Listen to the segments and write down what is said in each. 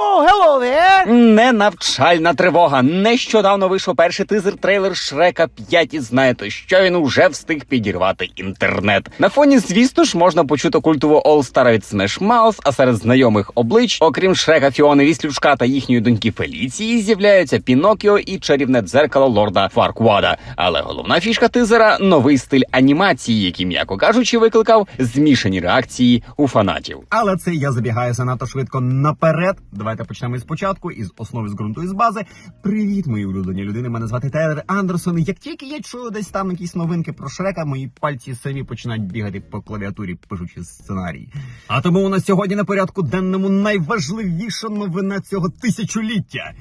Oh, hello there! Ненавчальна тривога. Нещодавно вийшов перший тизер трейлер Шрека 5 і знаєте, що він уже встиг підірвати інтернет. На фоні, звісно ж, можна почути культову All-Star від Smash Mouth, а серед знайомих облич, окрім Шрека Фіони Віслючка та їхньої доньки Феліції, з'являються Пінокіо і чарівне дзеркало лорда Фарквада. Але головна фішка тизера новий стиль анімації, який, м'яко кажучи, викликав змішані реакції у фанатів. Але це я забігаю занадто швидко наперед. Давайте почнемо із початку, із основи з ґрунту із бази. Привіт, мої улюблені людини. Мене звати Тейлер Андерсон. Як тільки я чую десь там якісь новинки про Шрека, мої пальці самі починають бігати по клавіатурі, пишучи сценарій. А тому у нас сьогодні на порядку денному найважливіша новина цього тисячоліття.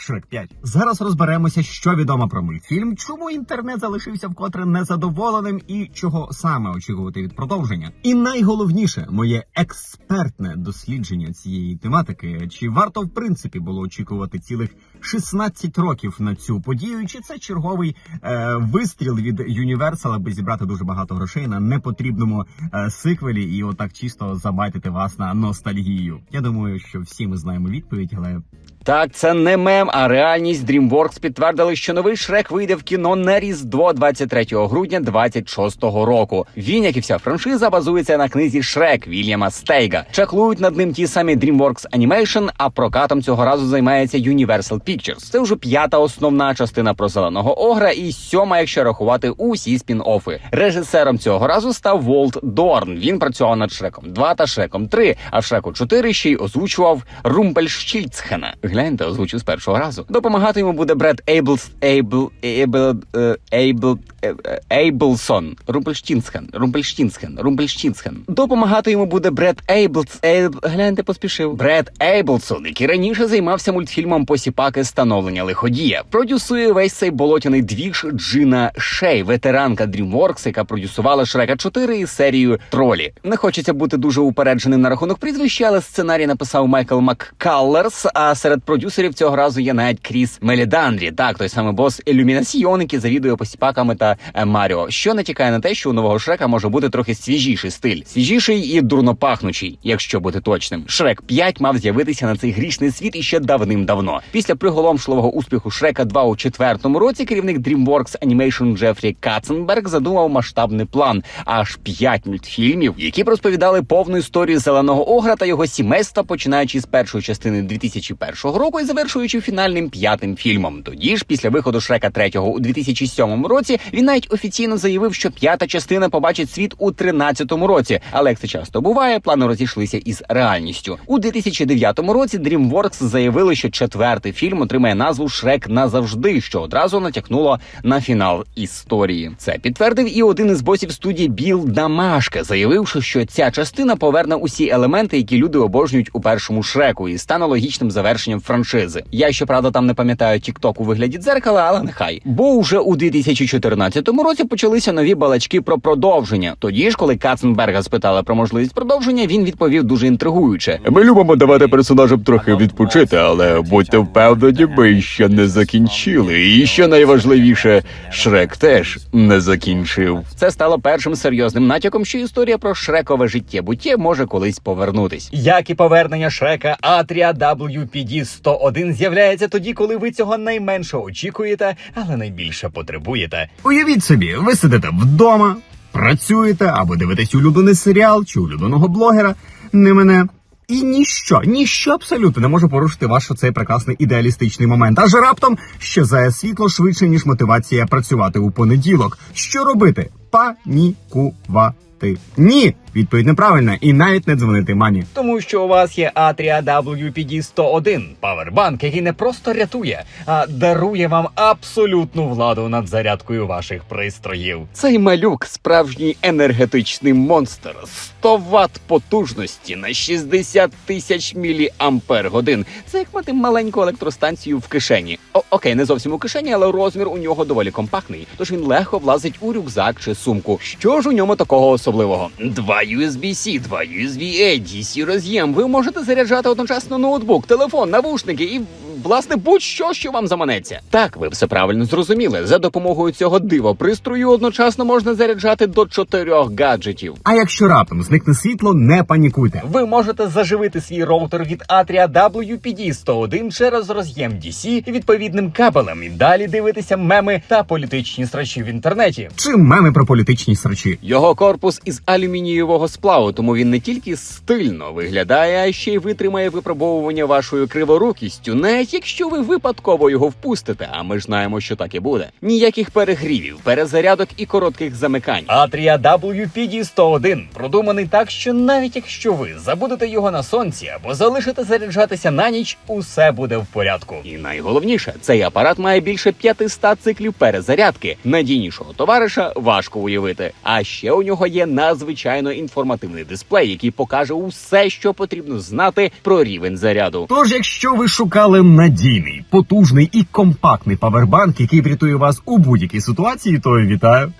Шрек 5. Зараз розберемося, що відомо про мультфільм, чому інтернет залишився вкотре незадоволеним і чого саме очікувати від продовження. І найголовніше, моє експертне дослідження цієї тематики. Чи варто в принципі було очікувати цілих 16 років на цю подію? Чи це черговий е, вистріл від Universal, аби зібрати дуже багато грошей на непотрібному е, сиквелі і отак чисто забайтити вас на ностальгію? Я думаю, що всі ми знаємо відповідь, але Так, це не мем, а реальність. DreamWorks підтвердили, що новий Шрек вийде в кіно на Різдво 23 грудня 26-го року. Він, як і вся франшиза, базується на книзі Шрек Вільяма Стейга. Чаклують над ним ті самі DreamWorks Animation, а прокатом цього разу займається Universal Pictures. Це вже п'ята основна частина про зеленого огра і сьома, якщо рахувати усі спін-оффи. Режисером цього разу став Волт Дорн. Він працював над Шреком 2 та Шреком 3, а в Шреку 4 ще й озвучував Румпельштільцхена. Гляньте, озвучив з першого разу. Допомагати йому буде Бред Ейблс Ейбл Ейбл е, Ейбл е, е, Ейблсон. Румпельштінсхен. Румпельштінсхен. Румпельштінсхен. Допомагати йому буде Бред Ейблс Ейбл. Гляньте, поспішив. Бред Ейблсон, який раніше займався мультфільмом Посіпаки становлення лиходія. Продюсує весь цей болотяний двіж Джина Шей, ветеранка DreamWorks, яка продюсувала Шрека 4 і серію Тролі. Не хочеться бути дуже упередженим на рахунок прізвища, але сценарій написав Майкл Маккаллерс. А серед продюсерів цього разу є навіть Кріс Мелідандрі. Так, той самий бос Ілюмінасіон, який завідує посіпаками та е, Маріо. Що натякає на те, що у нового Шрека може бути трохи свіжіший стиль, свіжіший і дурнопахнучий, якщо бути точним. Шрек 5 мав з'явитися на цей грішний світ іще давним-давно. Після приголомшливого успіху Шрека 2 у четвертому році керівник DreamWorks Animation Джефрі Катценберг задумав масштабний план аж п'ять мультфільмів, які б розповідали повну історію зеленого огра та його сімейства, починаючи з першої частини 2001 року і завершуючи фінальним п'ятим фільмом. Тоді ж, після виходу Шрека 3 у 2007 році, він навіть офіційно заявив, що п'ята частина побачить світ у 13 році. Але як це часто буває, плани розійшлися із реальністю. У 2009 році DreamWorks заявили, що четвертий фільм отримає назву Шрек назавжди, що одразу натякнуло на фінал історії. Це підтвердив і один із босів студії Біл Дамашка, заявивши, що ця частина поверне усі елементи, які люди обожнюють у першому шреку, і стане логічним завершенням франшизи. Я щоправда там не пам'ятаю тікток у вигляді дзеркала, але нехай. Бо уже у 2014 році почалися нові балачки про продовження. Тоді ж, коли Каценберга спитали про можливість продовження, він відповів дуже інтригуюче. Ми любимо давати персонажам трохи відпочити, але будьте впевнені, ми ще не закінчили. І що найважливіше, Шрек теж не закінчив. Це стало першим серйозним натяком, що історія про шрекове життєбуття може колись повернутись. Як і повернення Шрека, Атрія WPD 101 з'являється тоді, коли ви цього найменше очікуєте, але найбільше потребуєте. Уявіть собі, ви сидите вдома, працюєте або дивитесь улюблений серіал чи улюбленого блогера, не мене. І ніщо, ніщо абсолютно не може порушити ваш цей прекрасний ідеалістичний момент. Аж раптом щезає світло швидше, ніж мотивація працювати у понеділок. Що робити? Панікувати. Ні, відповідь неправильна, і навіть не дзвонити мамі. Тому що у вас є Атрія WPD 101 павербанк, який не просто рятує, а дарує вам абсолютну владу над зарядкою ваших пристроїв. Цей малюк справжній енергетичний монстр. 100 Вт потужності на 60 тисяч міліампер годин. Це як мати маленьку електростанцію в кишені. О, окей, не зовсім у кишені, але розмір у нього доволі компактний, тож він легко влазить у рюкзак чи сумку. Що ж у ньому такого особливого? Два USB-C, два USB-A, DC роз'єм. Ви можете заряджати одночасно ноутбук, телефон, навушники і власне будь-що, що вам заманеться. Так, ви все правильно зрозуміли. За допомогою цього диво-пристрою одночасно можна заряджати до чотирьох гаджетів. А якщо раптом зникне світло, не панікуйте. Ви можете заживити свій роутер від Atria WPD-101 через роз'єм DC відповідним кабелем і далі дивитися меми та політичні срачі в інтернеті. Чи меми про політичні срачі? Його корпус із алюмінієвого сплаву, тому він не тільки стильно виглядає, а ще й витримає випробовування вашою криворукістю, навіть якщо ви випадково його впустите. А ми ж знаємо, що так і буде. Ніяких перегрівів, перезарядок і коротких замикань. Atria WPD-101 продуманий так, що навіть якщо ви забудете його на сонці або залишите заряджатися на ніч, усе буде в порядку. І найголовніше, цей апарат має більше 500 циклів перезарядки. Надійнішого товариша важко уявити. А ще у нього є надзвичайно інформативний дисплей, який покаже усе, що потрібно знати про рівень заряду. Тож, якщо ви шукали надійний, потужний і компактний павербанк, який врятує вас у будь-якій ситуації, то вітаю.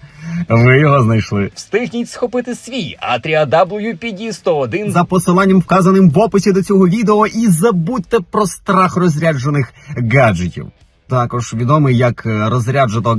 Ви його знайшли. Встигніть схопити свій Atria WPD-101 За посиланням вказаним в описі до цього відео і забудьте про страх розряджених гаджетів. Також відомий як розряджено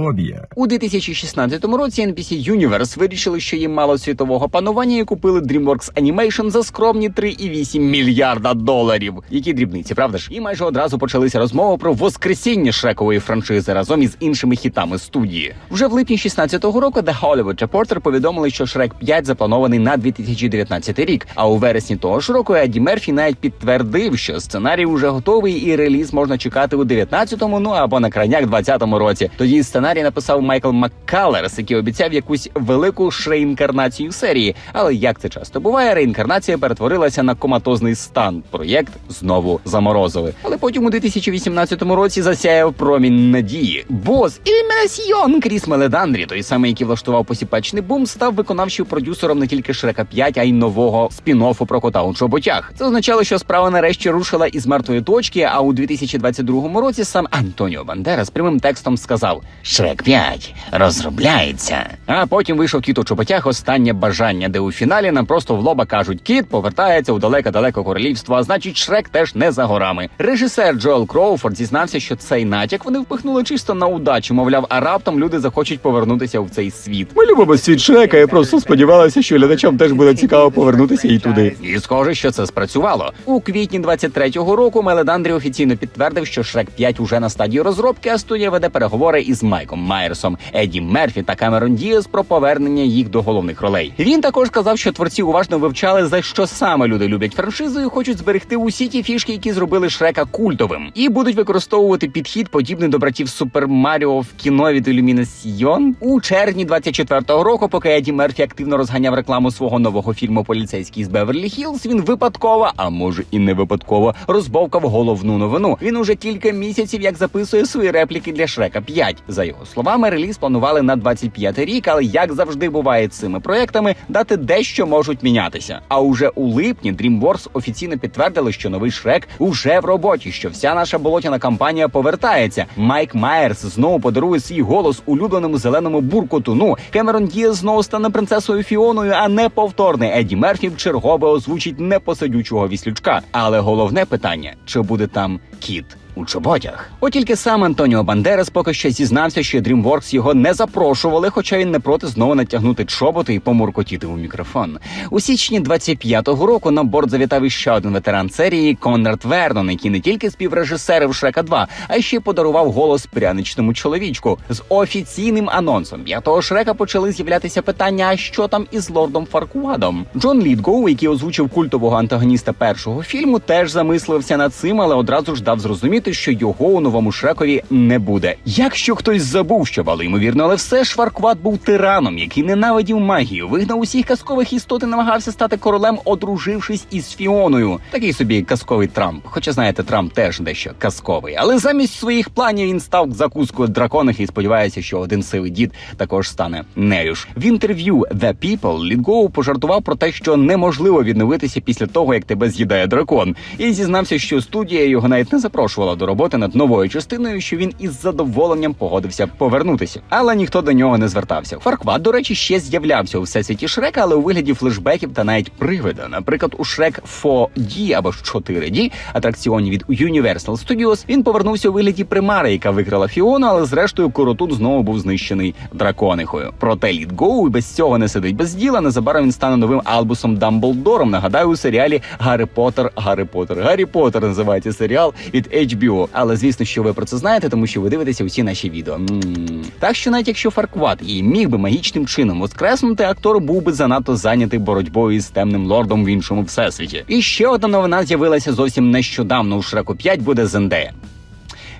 гаджетофобія. У 2016 році NBC Universe вирішили, що їм мало світового панування і купили DreamWorks Animation за скромні 3,8 мільярда доларів. Які дрібниці, правда ж? І майже одразу почалися розмови про воскресіння шрекової франшизи разом із іншими хітами студії. Вже в липні 16-го року The Hollywood Reporter повідомили, що Шрек 5 запланований на 2019 рік. А у вересні того ж року Едді Мерфі навіть підтвердив, що сценарій уже готовий і реліз можна чекати у 19-му, ну або на крайняк 20-му році. Тоді сценарій написав Майкл Маккалерс, який обіцяв якусь велику шреінкарнацію серії. Але як це часто буває, реінкарнація перетворилася на коматозний стан. Проєкт знову заморозили. Але потім у 2018 році засяяв промінь надії. Бос Ільмесьйон Кріс Меледандрі, той самий, який влаштував посіпачний бум, став виконавчим продюсером не тільки Шрека 5, а й нового спін-оффу про кота у чоботях. Це означало, що справа нарешті рушила із мертвої точки. А у 2022 році сам Антоніо Бандерас прямим текстом сказав: Шрек 5 розробляється. А потім вийшов кіт у чоботях останнє бажання, де у фіналі нам просто в лоба кажуть: кіт повертається у далеке-далеке королівство, а значить, Шрек теж не за горами. Режисер Джоел Кроуфорд зізнався, що цей натяк вони впихнули чисто на удачу. Мовляв, а раптом люди захочуть повернутися в цей світ. Ми любимо світ Шрека, я просто сподівалася, що глядачам теж буде цікаво повернутися і туди. І схоже, що це спрацювало. У квітні 23-го року Меледандрі офіційно підтвердив, що Шрек 5 уже на стадії розробки, а студія веде переговори із Майком Майерсом, Едді Мерфі та Камерон Діас про повернення їх до головних ролей. Він також сказав, що творці уважно вивчали за що саме люди люблять франшизу і хочуть зберегти усі ті фішки, які зробили Шрека культовим, і будуть використовувати підхід, подібний до братів Супер Маріо в кіно від Ілюмінасьйон. У червні 24-го року, поки Едді Мерфі активно розганяв рекламу свого нового фільму Поліцейський з Беверлі Хілз, він випадково, а може і не випадково, розбовкав головну новину. Він уже кілька місяців як записує свої репліки для Шрека 5. За його словами, реліз планували на 25-й рік, але як завжди буває цими проектами, дати дещо можуть мінятися. А уже у липні DreamWorks офіційно підтвердили, що новий Шрек уже в роботі, що вся наша болотяна кампанія повертається. Майк Майерс знову подарує свій голос улюбленому зеленому буркотуну. Кемерон Дієс знову стане принцесою Фіоною, а не повторний Едді Мерфі в чергове озвучить непосидючого віслючка. Але головне питання: чи буде там кіт? У чоботях. От тільки сам Антоніо Бандерас поки що зізнався, що DreamWorks його не запрошували, хоча він не проти знову натягнути чоботи і помуркотіти у мікрофон. У січні 25-го року на борт завітав іще один ветеран серії Конрад Вернон, який не тільки співрежисерив Шрека 2, а ще й подарував голос пряничному чоловічку. З офіційним анонсом п'ятого Шрека почали з'являтися питання: а що там із лордом Фаркуадом? Джон Лідгоу, який озвучив культового антагоніста першого фільму, теж замислився над цим, але одразу ж дав зрозуміти, що його у новому Шрекові не буде. Якщо хтось забув, що бали ймовірно, але все ж Фаркуад був тираном, який ненавидів магію, вигнав усіх казкових істот і намагався стати королем, одружившись із Фіоною. Такий собі казковий Трамп. Хоча знаєте, Трамп теж дещо казковий. Але замість своїх планів він став закускою драконих і сподівається, що один сивий дід також стане нею ж. В інтерв'ю The People Лідгоу пожартував про те, що неможливо відновитися після того, як тебе з'їдає дракон, і зізнався, що студія його навіть не запрошувала запрошувала до роботи над новою частиною, що він із задоволенням погодився повернутися. Але ніхто до нього не звертався. Фаркват, до речі, ще з'являвся у всесвіті Шрека, але у вигляді флешбеків та навіть привида. Наприклад, у Шрек 4D або ж 4D атракціоні від Universal Studios він повернувся у вигляді примари, яка викрала Фіону, але зрештою Коротун знову був знищений драконихою. Проте Літ Гоу без цього не сидить без діла. Незабаром він стане новим Албусом Дамблдором. Нагадаю, у серіалі Гаррі Поттер, Гаррі Поттер, Гаррі Поттер називається серіал від HBO. Але звісно, що ви про це знаєте, тому що ви дивитеся усі наші відео. м Так що навіть якщо Фаркват і міг би магічним чином воскреснути, актор був би занадто зайнятий боротьбою із темним лордом в іншому всесвіті. І ще одна новина з'явилася зовсім нещодавно. У Шреку 5 буде Зендея.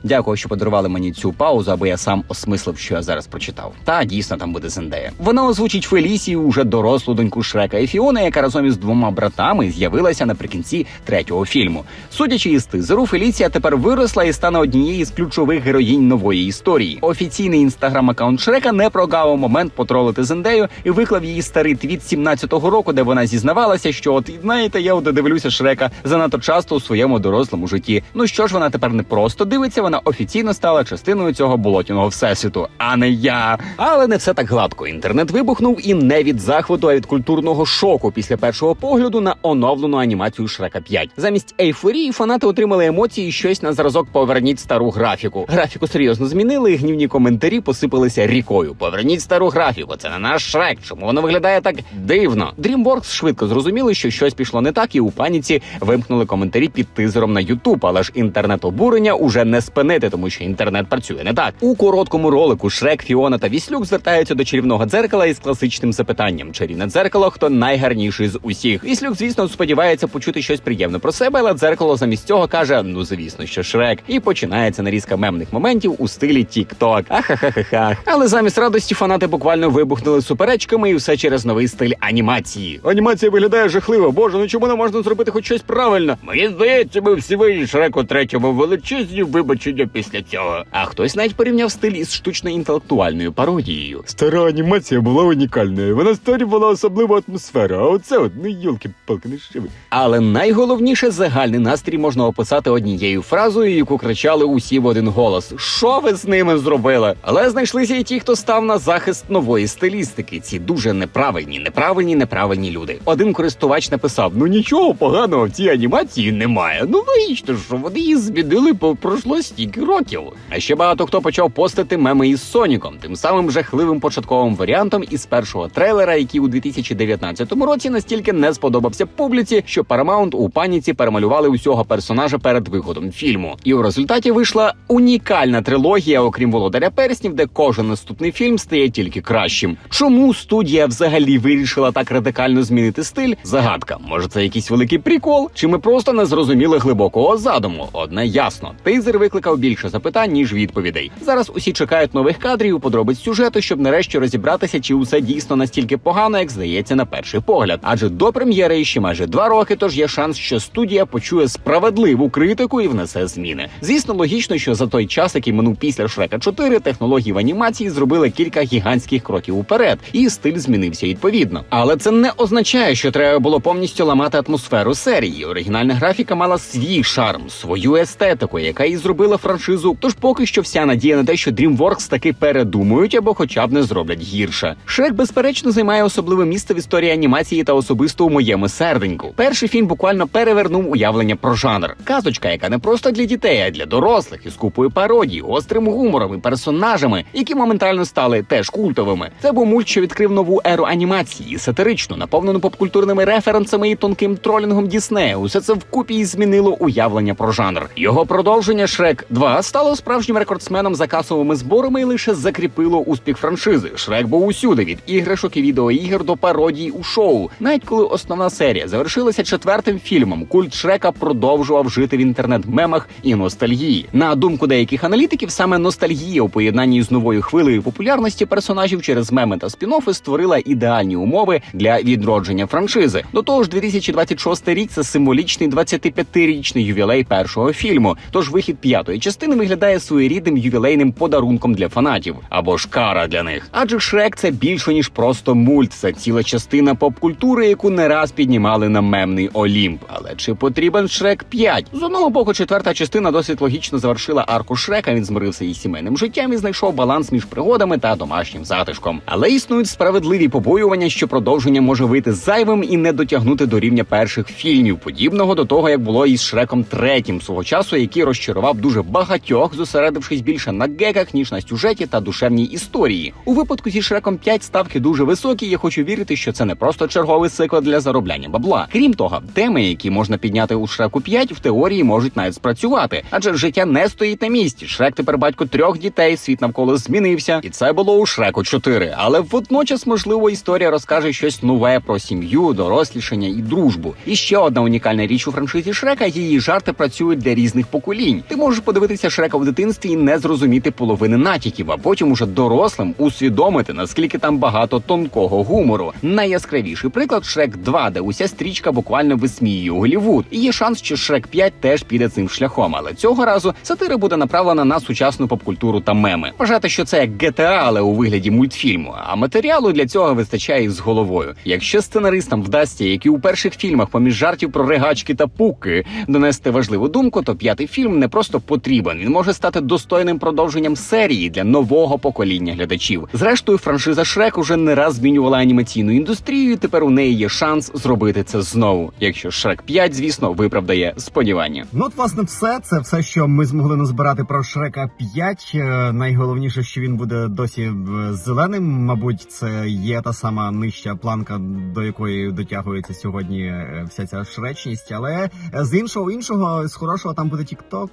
Дякую, що подарували мені цю паузу, аби я сам осмислив, що я зараз прочитав. Та дійсно там буде Зендея. Вона озвучить Фелісію, уже дорослу доньку Шрека і Фіони, яка разом із двома братами з'явилася наприкінці третього фільму. Судячи із тизеру, Фелісія тепер виросла і стане однією з ключових героїнь нової історії. Офіційний інстаграм-аккаунт Шрека не прогавив момент потролити Зендею і виклав її старий твіт 17-го року, де вона зізнавалася, що от знаєте, я от дивлюся Шрека занадто часто у своєму дорослому житті. Ну що ж, вона тепер не просто дивиться, вона офіційно стала частиною цього болотяного всесвіту, а не я. Але не все так гладко. Інтернет вибухнув і не від захвату, а від культурного шоку після першого погляду на оновлену анімацію Шрека 5. Замість ейфорії фанати отримали емоції і щось на зразок поверніть стару графіку. Графіку серйозно змінили, і гнівні коментарі посипалися рікою. Поверніть стару графіку. Це не наш шрек. Чому воно виглядає так дивно? DreamWorks швидко зрозуміли, що щось пішло не так, і у паніці вимкнули коментарі під тизером на YouTube, але ж інтернет-обурення уже не спинити, тому що інтернет працює не так. У короткому ролику Шрек, Фіона та Віслюк звертаються до чарівного дзеркала із класичним запитанням: чарівне дзеркало, хто найгарніший з усіх. Віслюк, звісно, сподівається почути щось приємне про себе, але дзеркало замість цього каже: ну звісно, що Шрек. І починається нарізка мемних моментів у стилі TikTok. Ахахахахах. Але замість радості фанати буквально вибухнули суперечками, і все через новий стиль анімації. Анімація виглядає жахливо. Боже, ну чому не можна зробити хоч щось правильно? Мені здається, ми всі винні Шреку третьому величезні вибачення після цього. А хтось навіть порівняв стиль із штучно-інтелектуальною пародією. Стара анімація була унікальною. Вона створювала особливу атмосферу. А оце от, ну йолки-палки, не щиви. Але найголовніше загальний настрій можна описати однією фразою, яку кричали усі в один голос: Що ви з ними зробили? Але знайшлися і ті, хто став на захист нової стилістики. Ці дуже неправильні, неправильні, неправильні люди. Один користувач написав: Ну нічого поганого в цій анімації немає. Ну логічно, що вони її змінили, бо пройшло стільки років. А ще багато хто почав постити меми із Соніком, тим самим жахливим початковим варіантом із першого трейлера, який у 2019 році настільки не сподобався публіці, що Paramount у паніці перемалювали усього персонажа перед виходом фільму. І у результаті вийшла унікальна трилогія, окрім володаря перснів, де кожен наступний фільм стає тільки кращим. Чому студія взагалі вирішила так радикально змінити стиль? Загадка. Може, це якийсь великий прикол? Чи ми просто не зрозуміли глибокого задуму? Одне ясно. Тизер викликав більше запитань ніж відповідей. Зараз усі чекають нових кадрів, подробиць сюжету, щоб нарешті розібратися, чи усе дійсно настільки погано, як здається на перший погляд. Адже до прем'єри ще майже два роки, тож є шанс, що студія почує справедливу критику і внесе зміни. Звісно, логічно, що за той час, який минув після Шрека 4, технології в анімації зробили кілька гігантських кроків уперед, і стиль змінився відповідно. Але це не означає, що треба було повністю ламати атмосферу серії. Оригінальна графіка мала свій шарм, свою естетику, яка і зробила франшизу. Тож поки що вся надія на те, що DreamWorks таки передумують або хоча б не зроблять гірше. Шрек, безперечно, займає особливе місце в історії анімації та особисто у моєму серденьку. Перший фільм буквально перевернув уявлення про жанр. Казочка, яка не просто для дітей, а для дорослих із купою пародій, гострим гумором і персонажами, які моментально стали теж культовими. Це був мульт, що відкрив нову еру анімації, сатиричну, наповнену попкультурними референсами і тонким тролінгом Діснея. Усе це вкупі і змінило уявлення про жанр. Його продовження Шрек 2 стало справжнім рекордсменом за касовими зборами і лише закріпило успіх франшизи. Шрек був усюди від іграшок і відеоігр до пародій у шоу. Навіть коли основна серія завершилася четвертим фільмом, культ Шрека продовжував жити в інтернет-мемах і ностальгії. На думку деяких аналітиків, саме ностальгія у поєднанні з новою хвилею популярності персонажів через меми та спін-оффи створила ідеальні умови для відродження франшизи. До того ж, 2026 рік це символічний 25-річний ювілей першого фільму. Тож вихід п'ятої четвертої частини виглядає своєрідним ювілейним подарунком для фанатів або ж кара для них. Адже Шрек це більше ніж просто мульт, це ціла частина поп-культури, яку не раз піднімали на мемний Олімп. Але чи потрібен Шрек 5? З одного боку, четверта частина досить логічно завершила арку Шрека. Він змирився із сімейним життям і знайшов баланс між пригодами та домашнім затишком. Але існують справедливі побоювання, що продовження може вийти зайвим і не дотягнути до рівня перших фільмів, подібного до того, як було із Шреком третім свого часу, який розчарував дуже багатьох, зосередившись більше на геках, ніж на сюжеті та душевній історії. У випадку зі Шреком 5 ставки дуже високі. Я хочу вірити, що це не просто черговий цикл для заробляння бабла. Крім того, теми, які можна підняти у Шреку 5, в теорії можуть навіть спрацювати, адже життя не стоїть на місці. Шрек тепер батько трьох дітей, світ навколо змінився, і це було у Шреку 4. Але водночас, можливо, історія розкаже щось нове про сім'ю, дорослішання і дружбу. І ще одна унікальна річ у франшизі Шрека: її жарти працюють для різних поколінь. Ти можеш подивитися Шрека в дитинстві і не зрозуміти половини натяків, а потім уже дорослим усвідомити, наскільки там багато тонкого гумору. Найяскравіший приклад Шрек 2, де уся стрічка буквально висміює Голівуд. І є шанс, що Шрек 5 теж піде цим шляхом, але цього разу сатира буде направлена на сучасну попкультуру та меми. Вважати, що це як GTA, але у вигляді мультфільму. А матеріалу для цього вистачає із головою. Якщо сценаристам вдасться, як і у перших фільмах, поміж жартів про ригачки та пуки, донести важливу думку, то п'ятий фільм не просто потрібен. Він може стати достойним продовженням серії для нового покоління глядачів. Зрештою, франшиза Шрек уже не раз змінювала анімаційну індустрію. і Тепер у неї є шанс зробити це знову. Якщо Шрек 5, звісно, виправдає сподівання. Ну, от, власне, все. Це все, що ми змогли назбирати про Шрека 5. Е, Найголовніше, що він буде досі е, зеленим. Мабуть, це є та сама нижча планка, до якої дотягується сьогодні е, вся ця шречність. Але з іншого іншого, з хорошого там буде TikTok.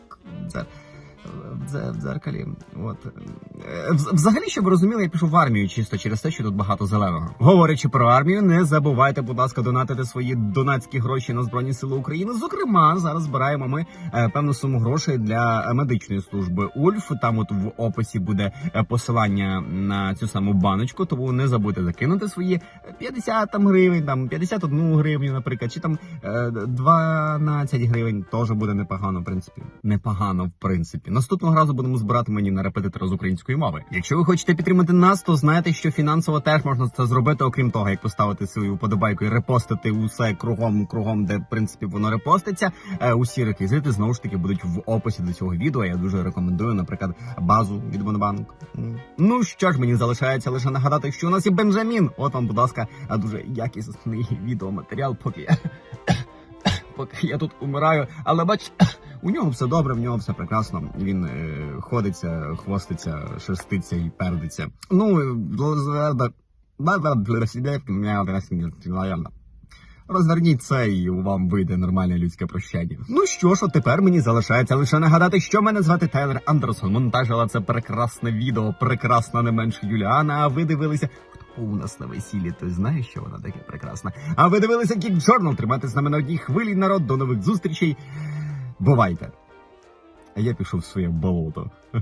Це в дзеркалі. От Е, взагалі, щоб ви розуміли, я пішов в армію чисто через те, що тут багато зеленого. Говорячи про армію, не забувайте, будь ласка, донатити свої донатські гроші на збройні сили України. Зокрема, зараз збираємо ми е, певну суму грошей для медичної служби Ульф. Там, от в описі буде е, посилання на цю саму баночку. Тому не забудьте закинути свої 50 там гривень, там 51 гривню, наприклад, чи там е, 12 гривень. Теж буде непогано, в принципі. Непогано, в принципі. Наступного разу будемо збирати мені на репетитора з української мови. Якщо ви хочете підтримати нас, то знаєте, що фінансово теж можна це зробити, окрім того, як поставити свою вподобайку і репостити усе кругом, кругом, де в принципі воно репоститься. Е, усі реквізити знову ж таки будуть в описі до цього відео. Я дуже рекомендую, наприклад, базу від Монобанк. Ну що ж, мені залишається лише нагадати, що у нас є Бенджамін. От вам, будь ласка, дуже якісний відеоматеріал, поки я поки я тут умираю. Але бач, у нього все добре, в нього все прекрасно. Він е, ходиться, хвоститься, шерститься і пердиться. Ну Розверніть це і вам вийде нормальне людське прощання. Ну що ж, тепер мені залишається лише нагадати, що мене звати Тайлер Андерсон. Монтажила це прекрасне відео, прекрасна не менше Юліана. А ви дивилися, у нас на весіллі, то знає, що вона таке прекрасна. А ви дивилися Geek Journal. Тримайтесь на одній хвилі, народ. До нових зустрічей. Бувайте. А я пішов в своє болото.